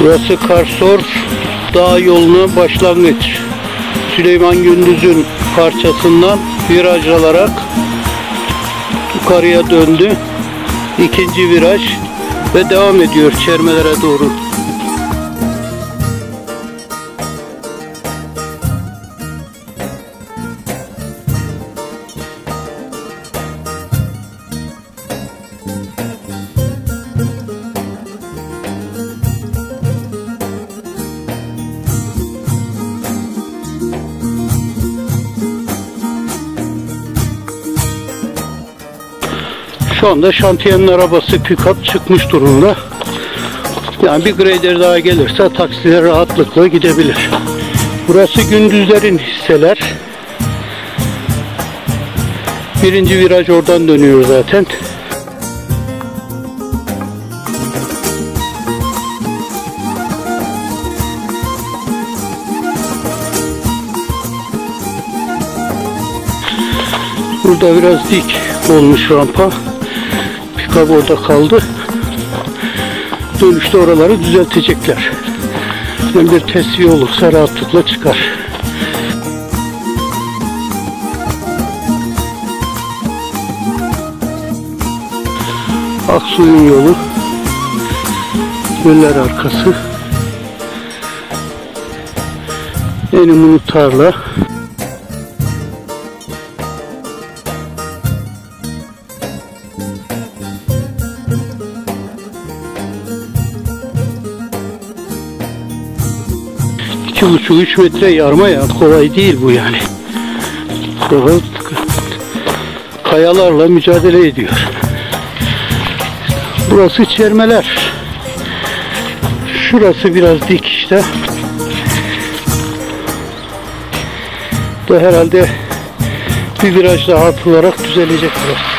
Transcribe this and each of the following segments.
Burası Karsor Dağ yoluna başlangıç. Süleyman Gündüz'ün parçasından viraj alarak yukarıya döndü. İkinci viraj ve devam ediyor çermelere doğru. Şu anda şantiyenin arabası pick-up çıkmış durumda. Yani bir grader daha gelirse taksiler rahatlıkla gidebilir. Burası gündüzlerin hisseler. Birinci viraj oradan dönüyor zaten. Burada biraz dik olmuş rampa. Pikap orada kaldı. Dönüşte oraları düzeltecekler. Yani bir tesviye olursa rahatlıkla çıkar. Aksu'nun yolu. Göller arkası. Enemunu tarla. İki buçuk üç metre yarma ya kolay değil bu yani. Kayalarla mücadele ediyor. Burası çermeler. Şurası biraz dik işte. Da herhalde bir viraj daha atılarak düzelecek burası.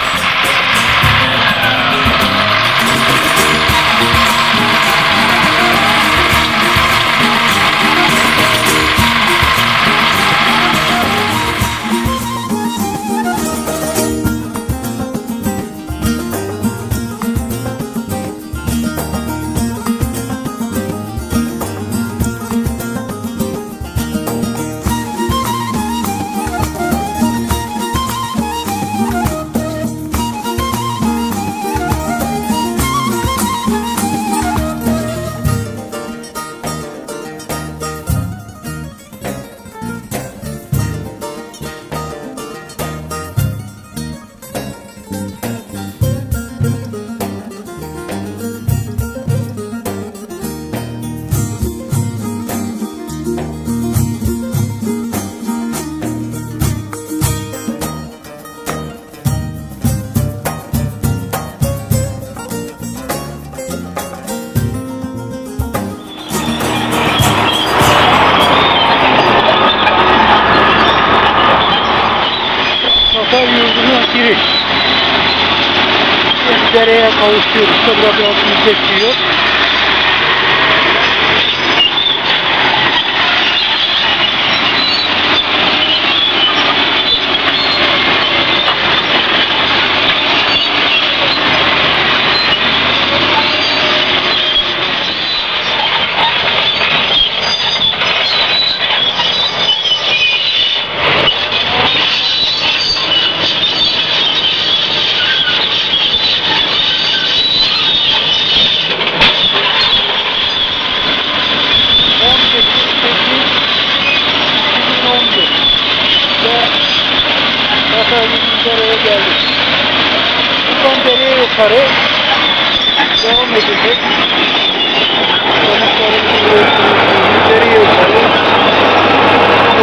Dereye kavuşuyoruz. Burada biraz yüzde diyor. dereye geldik. Buradan dereye yukarı devam edecek. Sonuçlarımızı görüyorsunuz. Dereye yukarı.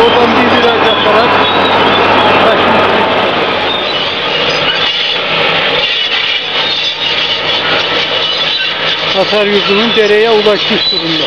Oradan bir viraj yaparak karşımıza çıkacak. Yurdunun dereye ulaşmış durumda.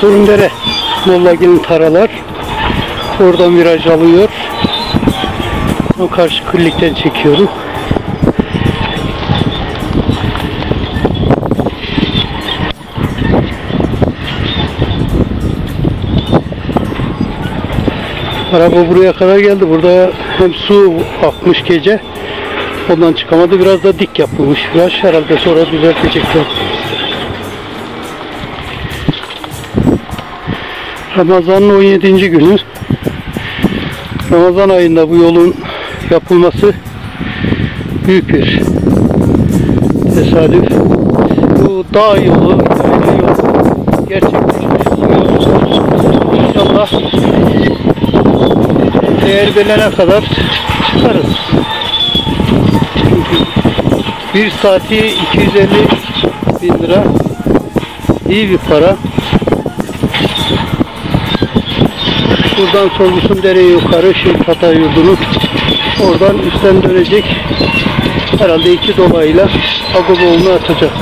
Ertuğrul Dere. Mollagil'in taralar. Oradan viraj alıyor. O karşı küllikten çekiyorum. Araba buraya kadar geldi. Burada hem su akmış gece. Ondan çıkamadı. Biraz da dik yapılmış viraj. Herhalde sonra düzeltecekler. Ramazan'ın 17. günü. Ramazan ayında bu yolun yapılması büyük bir tesadüf. Bu dağ yolu, yayla yolu gerçekleşmiş. İnşallah değer belene kadar çıkarız. Çünkü bir saati 250 bin lira iyi bir para. Buradan Sorgusun Dere yukarı Şehit Hata Yurdu'nu oradan üstten dönecek. Herhalde iki dolayla Agoboğlu'nu atacak.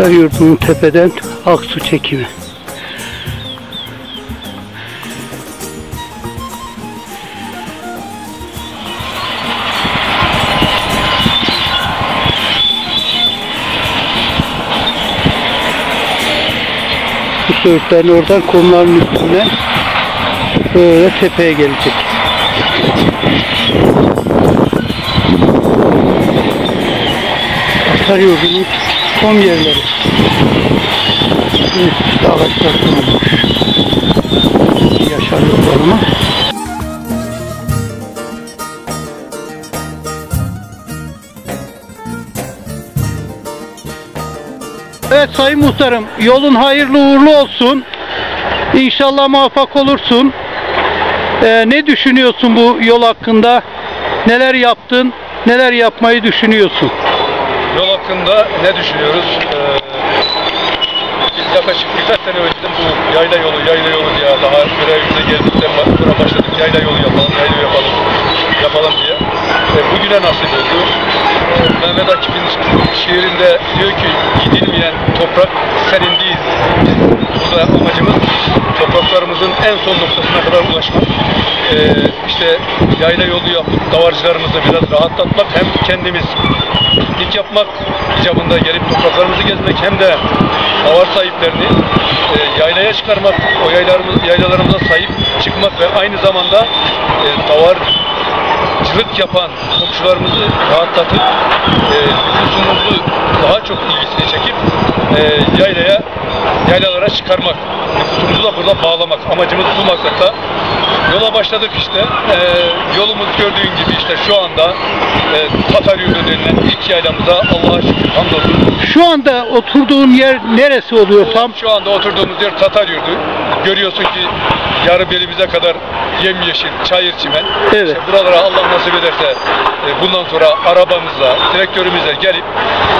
Tatar Yurdu'nun tepeden aksu çekimi. Bu söğütlerin oradan kumların üstünden böyle tepeye gelecek. Tatar Yurdu'nun son yerleri. Üst ağaçlar kurulmuş. Yaşarlıklar ama. Evet Sayın Muhtarım, yolun hayırlı uğurlu olsun. İnşallah muvaffak olursun. Ee, ne düşünüyorsun bu yol hakkında? Neler yaptın? Neler yapmayı düşünüyorsun? Hakkında ne düşünüyoruz? Ee, biz yaklaşık birkaç sene önceden bu yayla yolu, yayla yolu diye daha görevimize geldikten sonra başladık. Yayla yolu yapalım, yayla yolu yapalım, yapalım diye. Ee, bugüne nasip oldu. Ee, Mehmet Akif'in şiirinde diyor ki gidilmeyen toprak senin değil. Burada amacımız topraklarımızın en son noktasına kadar ulaşmak. Ee, işte yayla yolu yapıp davarcılarımızı biraz rahatlatmak hem kendimiz piknik yapmak icabında gelip topraklarımızı gezmek hem de davar sahiplerini e, yaylaya çıkarmak, o yaylarımız, yaylalarımıza sahip çıkmak ve aynı zamanda e, davarcılık yapan komşularımızı rahatlatıp e, nüfusumuzu daha çok ilgisini çekip e, yaylaya yaylalara çıkarmak. Nüfusumuzu da burada bağlamak. Amacımız bu maksatla yola başladık işte. E, yolumuz gördüğün gibi işte şu anda e, Tatar Yurdu denilen ilk yaylamıza Allah'a şükür hamdolsun. Şu anda oturduğun yer neresi oluyor tam? Şu anda oturduğumuz yer Tatar Yurdu. Görüyorsun ki yarı belimize kadar yemyeşil, çayır çimen. Evet. İşte buralara Allah nasip ederse e, bundan sonra arabamızla, traktörümüzle gelip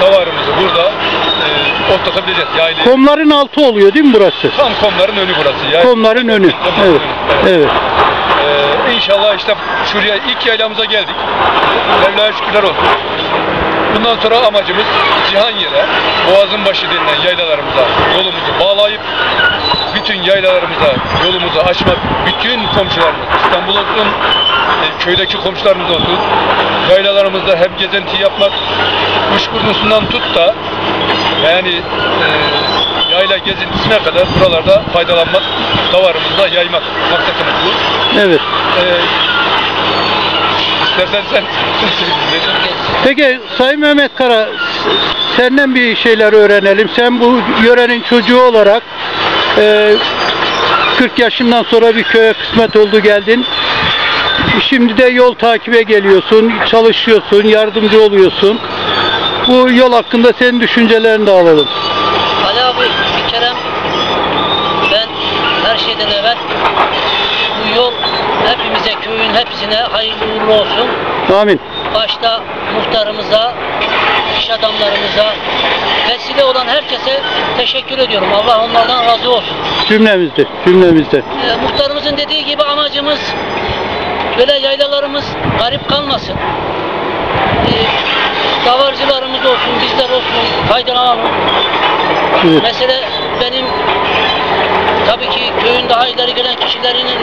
davarımızı burada e, otlatabileceğiz. Yaylayı. Komların altı oluyor değil mi burası? Tam komların önü burası. Yani, Komların önü. Komların Evet. önü, Evet. Ee, inşallah işte şuraya ilk yaylamıza geldik. Mevla'ya şükürler olsun. Bundan sonra amacımız Cihangir'e, Boğazın başı denilen yaylalarımıza yolumuzu bağlayıp bütün yaylalarımıza yolumuzu açmak, bütün komşularımız, İstanbul olsun, e, köydeki komşularımız olsun, yaylalarımızda hem gezenti yapmak, kuşburnusundan tut da yani e, yayla gezintisine kadar buralarda faydalanmak, davarımızda yaymak maksatımız bu. Evet. Ee, istersen sen Peki Sayın Mehmet Kara senden bir şeyler öğrenelim. Sen bu yörenin çocuğu olarak e, 40 yaşından sonra bir köye kısmet oldu geldin. Şimdi de yol takibe geliyorsun, çalışıyorsun, yardımcı oluyorsun. Bu yol hakkında senin düşüncelerini de alalım. Ali abi bir kere ben her şeyden evvel bu yol hepimize, köyün hepsine hayırlı uğurlu olsun. Amin. Başta muhtarımıza, iş adamlarımıza, vesile olan herkese teşekkür ediyorum. Allah onlardan razı olsun. Cümlemizde, cümlemizde. Ee, muhtarımızın dediği gibi amacımız böyle yaylalarımız garip kalmasın. Ee, davarcılarımız olsun, bizler olsun faydalanalım. Evet. Mesela benim tabii ki köyün daha ileri gelen kişilerinin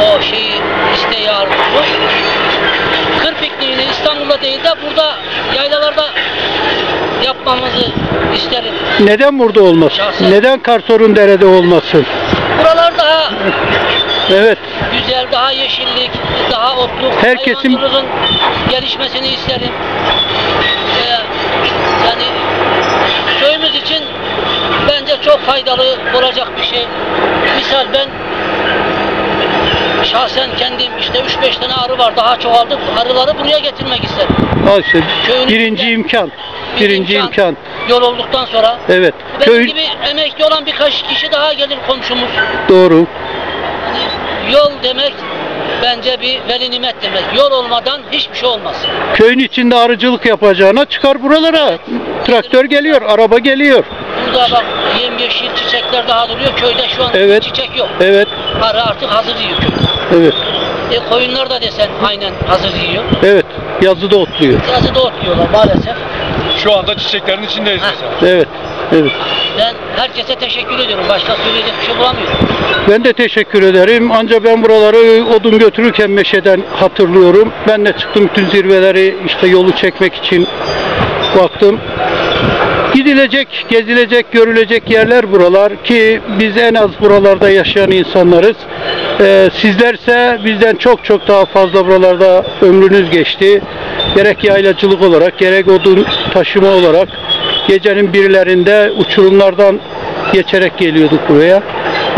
o şeyi isteği. Kır pikniğini İstanbul'da değil de burada yaylalarda yapmamızı isterim. Neden burada olmasın? Şahsen- Neden Karsorun derede olmasın? Buralar daha Evet. güzel, daha yeşillik, daha otluk, Herkesin- gelişmesini isterim. Ee, yani köyümüz için bence çok faydalı olacak bir şey. Misal ben şahsen kendim işte 3-5 tane arı var daha çoğaldı. Arıları buraya getirmek isterim. Al işte Köyün birinci imkan. Bir Birinci imkan. Yol olduktan sonra Evet. benim Köy gibi emekli olan birkaç kişi daha gelir komşumuz. doğru. Hani yol demek bence bir veli nimet demek. Yol olmadan hiçbir şey olmaz. Köyün içinde arıcılık yapacağına çıkar buralara. Traktör geliyor, araba geliyor. Burada bak yemyeşil çiçekler daha duruyor. Köyde şu an Evet. çiçek yok. Evet, Arı artık hazır yiyor köy. Evet, E, koyunlar da desen aynen hazır yiyor. evet. Yazıda otluyor. Yazı da otluyorlar maalesef. Şu anda çiçeklerin içindeyiz Heh. mesela. Evet, evet. Ben herkese teşekkür ediyorum. Başka söyleyecek bir şey bulamıyorum. Ben de teşekkür ederim. Ancak ben buraları odun götürürken meşeden hatırlıyorum. Ben de çıktım bütün zirveleri işte yolu çekmek için baktım. Gidilecek, gezilecek, görülecek yerler buralar ki biz en az buralarda yaşayan insanlarız. Ee, sizlerse bizden çok çok daha fazla buralarda ömrünüz geçti. Gerek yaylacılık olarak, gerek odun taşıma olarak gecenin birilerinde uçurumlardan geçerek geliyorduk buraya.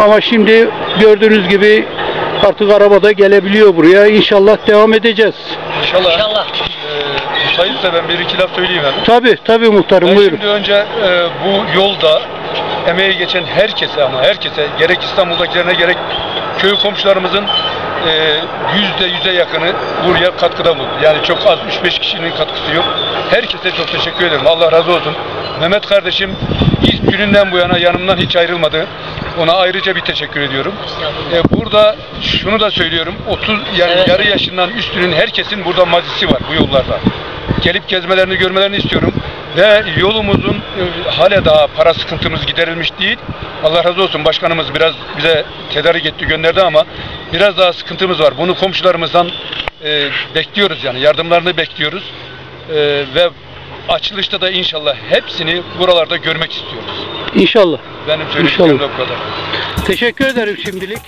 Ama şimdi gördüğünüz gibi artık arabada gelebiliyor buraya. İnşallah devam edeceğiz. İnşallah. İnşallah. Ee, müsaitse ben bir iki laf söyleyeyim hemen. Tabi tabi muhtarım Ben buyurun. şimdi önce e, bu yolda emeği geçen herkese ama herkese gerek İstanbul'dakilerine gerek köy komşularımızın e, yüzde yüze yakını buraya katkıda bulundu. Yani çok az 3-5 kişinin katkısı yok. Herkese çok teşekkür ederim. Allah razı olsun. Mehmet kardeşim ilk gününden bu yana yanımdan hiç ayrılmadı. Ona ayrıca bir teşekkür ediyorum. Estağfurullah. E, burada şunu da söylüyorum. 30 yani Evet. yarı yaşından üstünün herkesin burada mazisi var bu yollarda. Gelip gezmelerini görmelerini istiyorum. Ve yolumuzun e, hala daha para sıkıntımız giderilmiş değil. Allah razı olsun başkanımız biraz bize tedarik etti gönderdi ama biraz daha sıkıntımız var. Bunu komşularımızdan e, bekliyoruz yani yardımlarını bekliyoruz. E, ve açılışta da inşallah hepsini buralarda görmek istiyoruz. İnşallah. Benim söyleyeceklerim de bu kadar. Teşekkür ederim şimdilik.